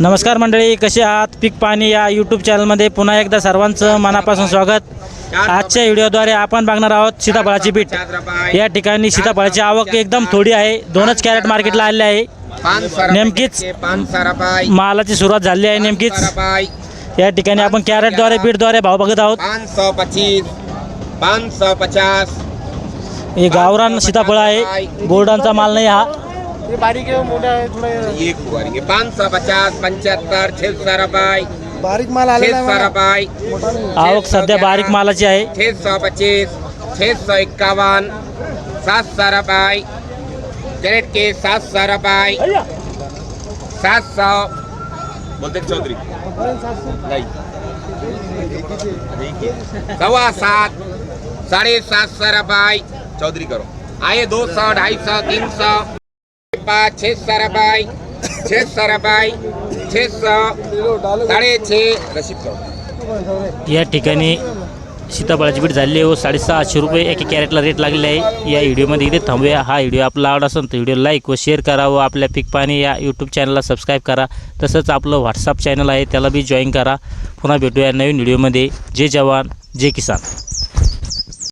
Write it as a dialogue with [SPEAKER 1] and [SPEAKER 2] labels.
[SPEAKER 1] नमस्कार मंडळी कसे आहात? पीक पाणी या यूट्यूब चॅनलमध्ये पुन्हा एकदा सर्वांचं मनापासून स्वागत. आजच्या व्हिडिओद्वारे आपण बघणार आहोत सीताफळाची पीठ. या ठिकाणी सीताफळाची आवक एकदम थोडी आहे. दोनच कॅरेट मार्केटला आलेले आहे. नेमकीच मालाची सुरुवात झाली आहे नेमकीच. या ठिकाणी आपण कॅरेटद्वारे पीठद्वारे भाव बघत आहोत. हे गावरान सीताफळ आहे. गोल्डांचा माल नाही हा.
[SPEAKER 2] ये बारीक है मोटा है थोड़ा
[SPEAKER 3] एक बुआरी के पाँच सौ पचास पंचहत्तर छः सौ रुपये।
[SPEAKER 2] बारीक माल
[SPEAKER 3] छः
[SPEAKER 2] आलेला
[SPEAKER 3] सौ
[SPEAKER 2] आहे
[SPEAKER 3] रुपये।
[SPEAKER 2] मोठा नाही।
[SPEAKER 1] आवक सध्या बारीक मालाची आहे।
[SPEAKER 3] छः सौ पच्चीस छः सौ इक्यावन सात सौ रुपये। कैरेट के सात सात सौ। बोलते चौधरी। नहीं। सवा सात साढ़े सात सौ रुपये। चौधरी करो। आए दो सौ ढाई सौ तीन सौ। पाँच छः सौ बाई छः सौ बाई छः सौ साढ़े छः
[SPEAKER 1] या ठिकाणी सीताफळाची भेट झालेली आहे. व साडेसहाशे रुपये एका कॅरेटला रेट लागले आहे. या व्हिडिओमध्ये इथे थांबूया. हा व्हिडिओ आपला आवड असेल तर व्हिडिओ लाईक व शेअर करा व आपल्या पीक पाणी या यूट्यूब चॅनलला सबस्क्राईब करा. तसंच आपलं व्हॉट्सअप चॅनल आहे त्याला बी जॉईन करा. पुन्हा भेटूया नवीन व्हिडिओमध्ये. जय जवान जय किसान.